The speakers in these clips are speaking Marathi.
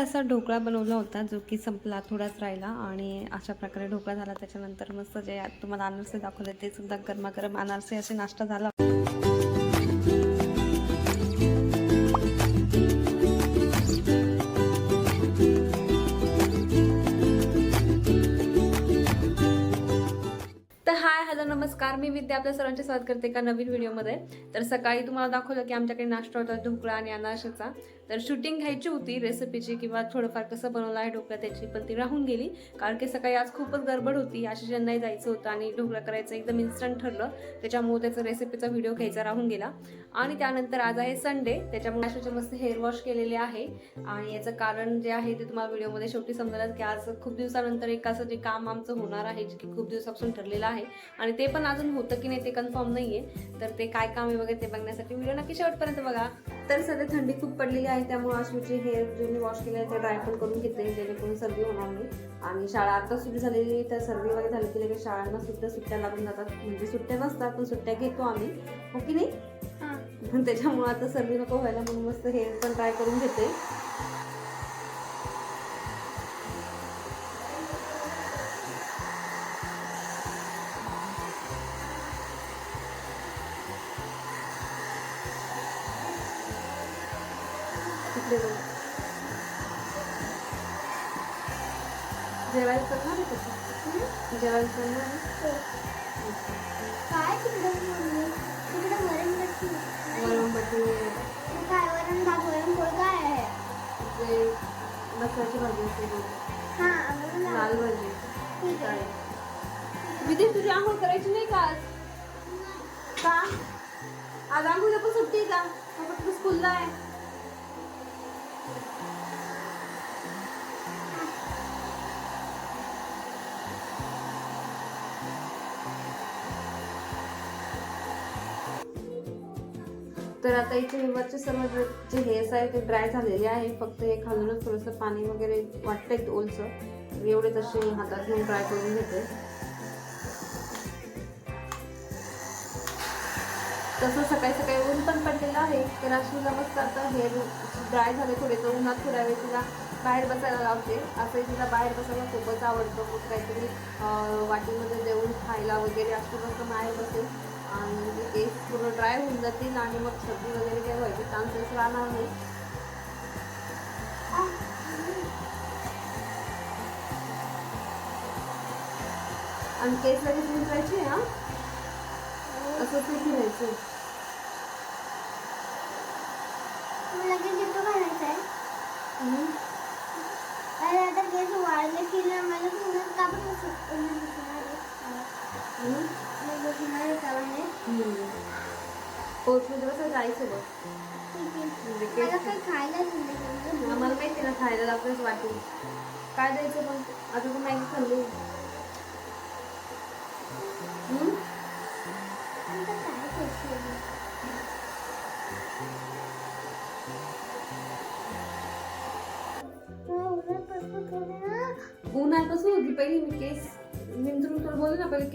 असा ढोकळा बनवला होता जो की संपला थोडाच राहिला आणि अशा प्रकारे ढोकळा झाला. त्याच्यानंतर मस्त जे तुम्हाला अनारसे दाखवले ते सुद्धा गरमागरम अनारसे असे नाश्ता झाला. तर हाय हॅलो नमस्कार. मी विद्या आपल्या सर्वांचे स्वागत करते एका नवीन व्हिडिओमध्ये. तर सकाळी तुम्हाला दाखवलं की आमच्याकडे नाश्ता होता ढोकळा आणि अनारशाचा. तर शूटिंग घ्यायची होती रेसिपीची किंवा थोडंफार कसं बनवलं आहे ढोकळा त्याची पण ती राहून गेली. कारण की सकाळी आज खूपच गडबड होती. आशिषांनाही जायचं होतं आणि ढोकळा करायचं एकदम इन्स्टंट ठरलं. त्याच्यामुळे त्याचा रेसिपीचा व्हिडिओ घ्यायचा राहून गेला. आणि त्यानंतर आज आहे संडे त्याच्यामुळे आशिषचे मस्त हेअर वॉश केलेले आहे. आणि याचं कारण जे आहे ते तुम्हाला व्हिडिओमध्ये शेवटी समजलं की आज खूप दिवसानंतर एक असं जे काम आमचं होणार आहे जे की खूप दिवसापासून ठरलेलं आहे. आणि ते पण अजून होतं की नाही ते कन्फर्म नाही आहे तर ते काय काम आहे वगैरे ते बघण्यासाठी व्हिडिओ नक्की शेवटपर्यंत बघा. तर सध्या थंडी खूप पडलेली आहे त्यामुळे अश्रूचे हेअर जे मी वॉश केले आहे ते ड्राय पण करून घेते जेणेकरून सर्दी होणार नाही. आणि शाळा आता सुरू झालेली तर सर्दी वगैरे झाली की लगेच शाळांना सुद्धा सुट्ट्या लागून जातात. म्हणजे सुट्ट्या नसतात पण सुट्ट्या घेतो आम्ही. हो की नाही? पण त्याच्यामुळे आता सर्दी नको व्हायला म्हणून मस्त हेअर पण ट्राय करून घेते जेवण बघ. जेवायला करणार आहे कसं जेवायला करणार आहे? काय तिकडे तिकडे वरण बट्टी वरण काय वरण भात वरण पोळ काय आहे ते लसणाची भाजी असते हां लाल भाजी ठीक आहे विधी तुझी आंघोळ करायची नाही का आज का आज आंघोळ पण सुट्टी का स्कूलला आहे तर आता इथे वरचे सर्व जे- जे हेअर्स आहे ते ड्राय झालेले आहे. फक्त हे खालूनच थोडंसं पाणी वगैरे वाटतंय ओलचं एवढे तसे हातात घेऊन ड्राय करून घेते. तसं सकाळी सकाळी ऊन पण पडलेलं आहे. तर अशी नमस्कार तर हेअर ड्राय झाले थोडे. तर उन्हात थोड्या वेळ तिला बाहेर बसायला लावते. असंही तिला बाहेर बसायला खूपच आवडतं. खूप काहीतरी वाटीमध्ये देऊन खायला वगैरे असं मस्त बाहेर बसेल. आणि ते केस पूर्ण ड्राय होऊन जातील आणि मग सर्दी वगैरे काही व्हायचे चान्सेस राहणार नाही. आणि केस लगेच विंचरायचे हां? असं ते फिरायचं. लगेच येतो घालायचं आहे. अरे आता केस वाढले की ना मला पुन्हा. हम्म. पोचमध्ये कसं जायचं बघ मला काही खायला आम्हाला माहिती ना खायला लागतंच वाटून काय द्यायचं पण आता तू मॅगी खाल्ली.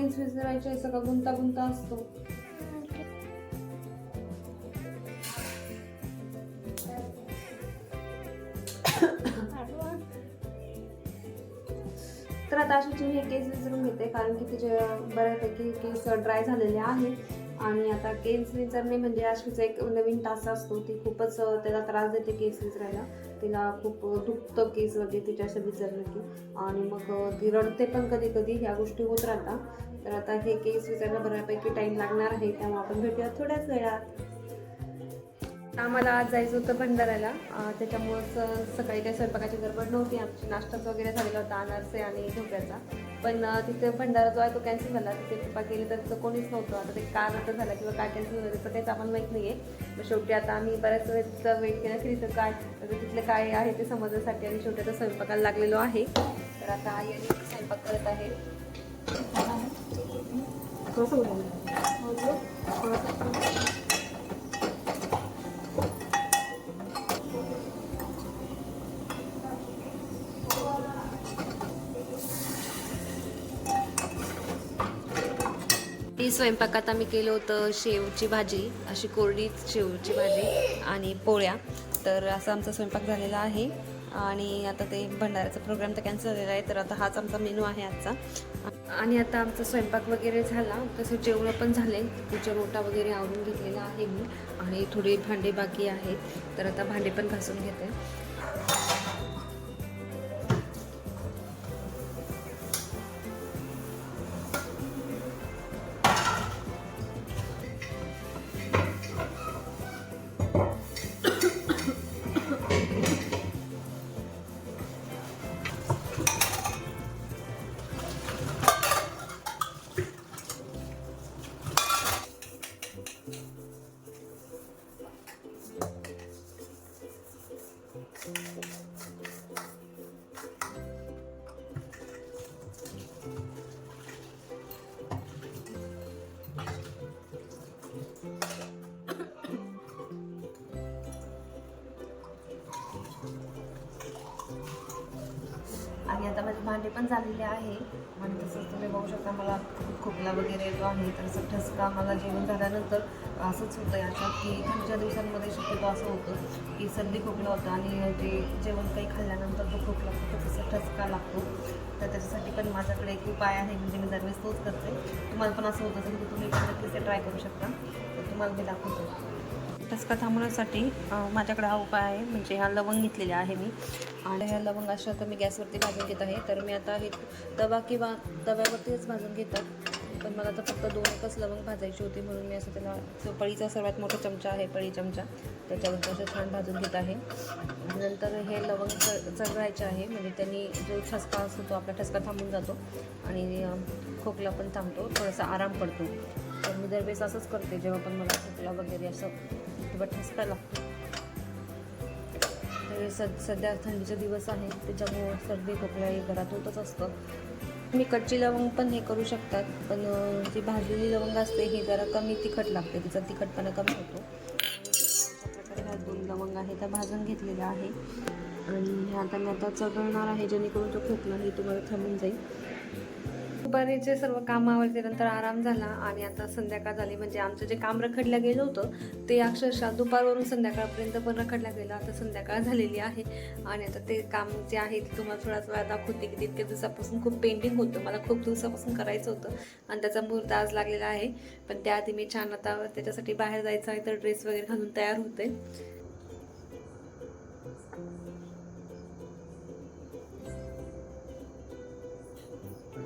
बोलले ना करायचे केस सगळं गुंता गुंता असतो. तर आता अशी मी हे केस विचारून घेते कारण की तिचे बऱ्यापैकी केस ड्राय झालेले आहेत. आणि आता केस विचारणे म्हणजे अशीच एक नवीन तास असतो ती खूपच त्याला त्रास देते केस विचारायला तिला खूप दुखतं केस वगैरे तिच्या असं विचारलं की. आणि मग ती रडते पण कधी कधी ह्या गोष्टी होत राहतात. तर आता हे केस विचारायला बऱ्यापैकी टाईम लागणार आहे त्यामुळे आपण भेटूया थोड्याच वेळात. आम्हाला आज जायचं होतं भंडाऱ्याला. अं, त्याच्यामुळं स- सकाळी काही स्वयंपाकाची गडबड नव्हती. आमची नाश्ताच वगैरे झालेला होता अनारसे आणि ढोकळ्याचा. पण तिथे भंडारा जो आहे तो कॅन्सल झाला. तिथे पप्पा गेले तर तिथं कोणीच नव्हतं. आता ते का नंतर झालं किंवा काय कॅन्सल झालं त्याचं काहीच आम्हाला माहीत नाही आहे मग शेवटी आता आम्ही बऱ्याच वेळेचा वेट केला की तिथं काय तिथलं काय आहे ते समजण्यासाठी आणि शेवटी आता स्वयंपाकाला लागलेलो आहे. तर आता आई आणि स्वयंपाक करत आहे. थोडंसं बोला. स्वयंपाकात आम्ही केलं होतं शेवची भाजी अशी कोरडी शेवची भाजी आणि पोळ्या. तर असा आमचा स्वयंपाक झालेला आहे. आणि आता ते भंडाऱ्याचा प्रोग्राम तर कॅन्सल झालेला आहे तर आता हाच आमचा मेनू आहे आजचा. आणि आता आमचा स्वयंपाक वगैरे झाला. तसं जेवणं पण झाले. पूजा रोटा वगैरे आवरून घेतलेला आहे मी. आणि थोडे भांडे बाकी आहेत तर आता भांडे पण घासून घेते. भांडे पण झालेले आहे. आणि तसंच तुम्ही बघू शकता मला खूप खोकला वगैरे येतो आहे तर असं ठसका मला जेवण झाल्यानंतर असंच होतं याच्यात की थंडीच्या दिवसांमध्ये शक्यतो असं होतं की सर्दी खोकला होतं आणि ते जेवण काही खाल्ल्यानंतर तो खोकला होतो तसं ठसका लागतो. तर त्याच्यासाठी पण माझ्याकडे एक उपाय आहे म्हणजे मी दरवेळेस तोच करते. तुम्हाला पण असं होत असेल की तुम्ही पण नक्कीच ते ट्राय करू शकता. तर तुम्हाला मी दाखवतो. ठसका थांबवण्यासाठी माझ्याकडे हा उपाय आहे. म्हणजे हा लवंग घेतलेल्या आहे मी. आणि ह्या लवंग अशा तर मी गॅसवरती भाजून घेत आहे. तर मी आता हे तवा किंवा तव्यावरतीच भाजून घेतात. पण मला तर फक्त दोन एकच लवंग भाजायची होती. म्हणून मी असं त्याला पळीचा सर्वात मोठा चमचा आहे पळी चमचा. त्याच्यावरती असं छान भाजून घेत आहे. नंतर हे लवंग च आहे. म्हणजे त्यांनी जो ठसका असतो तो आपला ठसका थांबून जातो. आणि खोकला पण थांबतो. थोडासा आराम पडतो. तर मी दरवेळेस असंच करते जेव्हा पण मला खोकला वगैरे असं किंवा ठसका लागतो तर सद सध्या थंडीचे दिवस आहे त्याच्यामुळं सर्दी खोकला हे घरात होतच असतं. मी कच्ची लवंग पण हे करू शकतात पण जी भाजलेली लवंग असते ही जरा कमी तिखट लागते तिचा तिखटपणा कमी होतो. प्रकारे ह्या दोन लवंग आहे त्या भाजून घेतलेल्या आहे आणि हे आता मी आता चघळणार आहे जेणेकरून तो खोकला हे तुम्हाला थांबून जाईल. दुपारीचे सर्व काम आवडल्यानंतर आराम झाला आणि आता संध्याकाळ झाली. म्हणजे आमचं जे काम रखडलं गेलं होतं ते अक्षरशः दुपारवरून संध्याकाळपर्यंत पण रखडलं गेलं. आता संध्याकाळ झालेली आहे आणि आता ते काम जे आहे ते तुम्हाला थोडाच वेळा दाखवते की तितक्या दिवसापासून खूप पेंडिंग होतं. मला खूप दिवसापासून करायचं होतं आणि त्याचा मुहूर्त आज लागलेला आहे. पण त्याआधी मी छान आता त्याच्यासाठी बाहेर जायचं आहे तर ड्रेस वगैरे घालून तयार होते.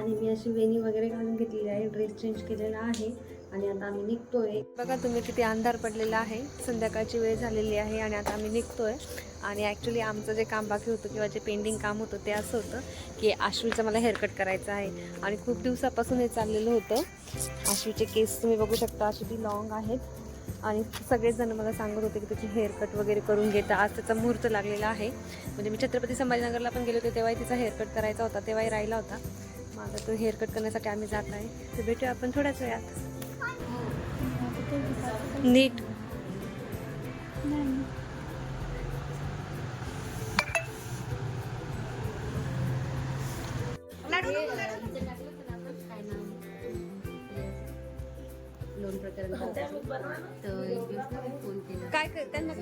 आणि मी अशी वेणी वगैरे घालून घेतलेली आहे ड्रेस चेंज केलेला आहे आणि आता आम्ही निघतोय. बघा तुम्ही किती अंधार पडलेला आहे. संध्याकाळची वेळ झालेली आहे आणि आता आम्ही निघतोय. आणि ॲक्च्युली आमचं जे काम बाकी होतं किंवा जे पेंडिंग काम होतं ते असं होतं की आश्वीचं मला हेअरकट करायचं आहे. आणि खूप दिवसापासून हे चाललेलं होतं. आश्वीचे केस तुम्ही बघू शकता अशी ती लॉंग आहेत. आणि सगळेच जण मला सांगत होते की त्याची हेअरकट वगैरे करून घेता आज त्याचा मुहूर्त लागलेला आहे. म्हणजे मी छत्रपती संभाजीनगरला पण गेले होते तेव्हाही तिचा हेअरकट करायचा होता तेव्हाही राहिला होता. मग आता तो हेअरकट करण्यासाठी आम्ही जात आहे तर भेटूया आपण थोड्याच वेळात. नीट. काय कर त्यांना?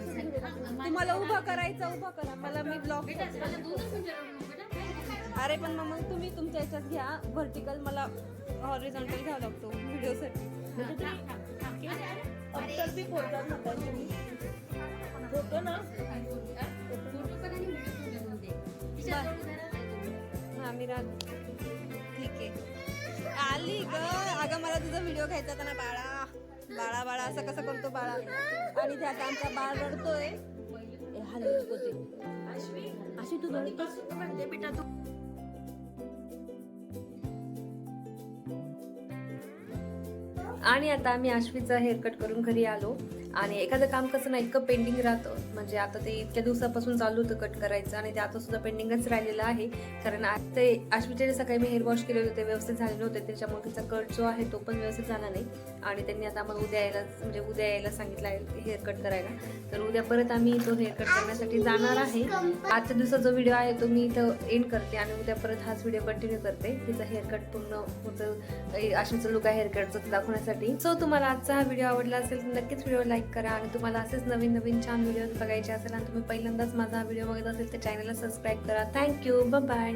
तुम्हाला उभं करायचं उभं करा. मला मी ब्लॉक अरे पण मग मग तुम्ही तुमच्या याच्यात घ्या. व्हर्टिकल मला हॉरिझॉन्टल घ्यावा लागतो व्हिडिओसाठी म्हणजे हा मी राहत. ठीक आहे. आली ग. अगं मला तुझा व्हिडिओ घ्यायचा होता ना बाळा. बाळा बाळा असं कसं करतो बाळा? आणि त्यात आमचा बाळ रडतोय. हल्ली हलवू अशी तू. रडतोस? बेटा तू आणि आता आम्ही आश्वीचा हेअरकट करून घरी आलो. आणि एखादं काम कसं ना इतकं पेंडिंग राहतं. म्हणजे आता ते इतक्या दिवसापासून चालू होतं कट करायचं आणि ते आता सुद्धा पेंडिंगच राहिलेलं आहे. कारण आज ते आश्वीचे सकाळी मी हेअर वॉश केले होते ते व्यवस्थित झाले नव्हते त्याच्यामुळे तिचा कट जो आहे तो पण व्यवस्थित झाला नाही. आणि त्यांनी आता आम्हाला उद्या यायला म्हणजे उद्या यायला सांगितलं आहे हेअर कट करायला. तर उद्या परत आम्ही तो हेअर कट करण्यासाठी जाणार आहे. आजच्या दिवसाचा जो व्हिडिओ आहे तो मी इथं एंड करते आणि उद्या परत हाच व्हिडिओ कंटिन्यू करते. तिचा हेअर कट पूर्ण होतं. आशीचं लुक आहे हेअरकटचं दाखवण्यासाठी. सो तुम्हाला आजचा हा व्हिडिओ आवडला असेल तर नक्कीच व्हिडिओ लाईक करा. आणि तुम्हाला असेच नवीन नवीन छान व्हिडिओज बघायचे असेल आणि तुम्ही पहिल्यांदाच माझा व्हिडिओ बघत असेल तर चॅनलला सबस्क्राईब करा. Thank you bye